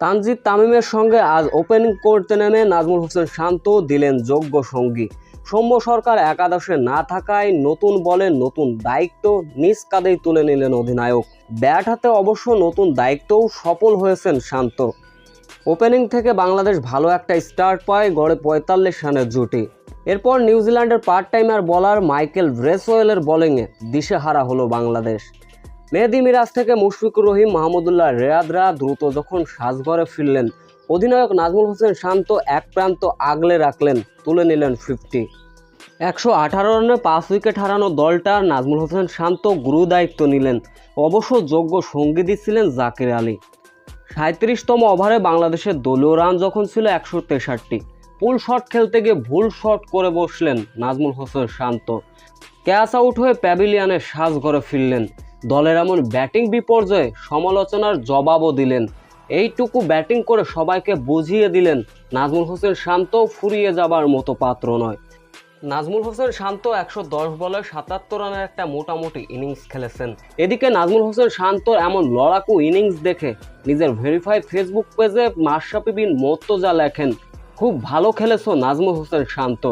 তানজিদ তামিমের সঙ্গে আজ ওপেনিং করতে নেমে নাজমুল হোসেন শান্ত দিলেন যোগ্য সঙ্গী। সৌম্য সরকার একাদশে না থাকায় নতুন বলে নতুন দায়িত্ব নিজ কাঁধেই তুলে নিলেন অধিনায়ক। ব্যাট হাতে অবশ্য নতুন দায়িত্বও সফল হয়েছেন শান্ত। ওপেনিং থেকে বাংলাদেশ ভালো একটা স্টার্ট পায় গড়ে পঁয়তাল্লিশ রানের জুটি। এরপর নিউজিল্যান্ডের পার্ট টাইমার বলার মাইকেল ব্রেসওয়েলের বোলিংয়ে দিশেহারা হলো বাংলাদেশ। মেহেদি মিরাজ থেকে মুশফিকুর রহিম, মাহমুদুল্লাহ রেয়াদরা দ্রুত যখন সাজঘরে ফিরলেন, অধিনায়ক নাজমুল হোসেন শান্ত এক প্রান্ত আগলে রাখলেন, তুলে নিলেন ফিফটি। একশো আঠারো রানে পাঁচ উইকেট হারানো দলটার নাজমুল হোসেন শান্ত গুরু দায়িত্ব নিলেন, অবশ্য যোগ্য সঙ্গী দিচ্ছিলেন জাকির আলী। সাঁত্রিশতম ওভারে বাংলাদেশের দলীয় রান যখন ছিল একশো তেষট্টি পুল শট খেলতে গিয়ে ভুল শট করে বসলেন নাজমুল হোসেন শান্ত। ক্যাচ আউট হয়ে প্যাভিলিয়ানের সাজ ঘরে ফিরলেন। দলের এমন ব্যাটিং বিপর্যয়ে সমালোচনার জবাবও দিলেন। এইটুকু ব্যাটিং করে সবাইকে বুঝিয়ে দিলেন, নাজমুল হোসেন শান্ত ফুরিয়ে যাবার মতো পাত্র নয়। নাজমুল হোসেন শান্ত একশো দশ বলে সাতাত্তর রানের একটা মোটামুটি ইনিংস খেলেছেন। এদিকে নাজমুল হোসেন শান্তর এমন লড়াকু ইনিংস দেখে নিজের ভেরিফাই ফেসবুক পেজে মাশরাফি বিন মোর্তজা লেখেন, খুব ভালো খেলেছো নাজমুল হোসেন শান্ত।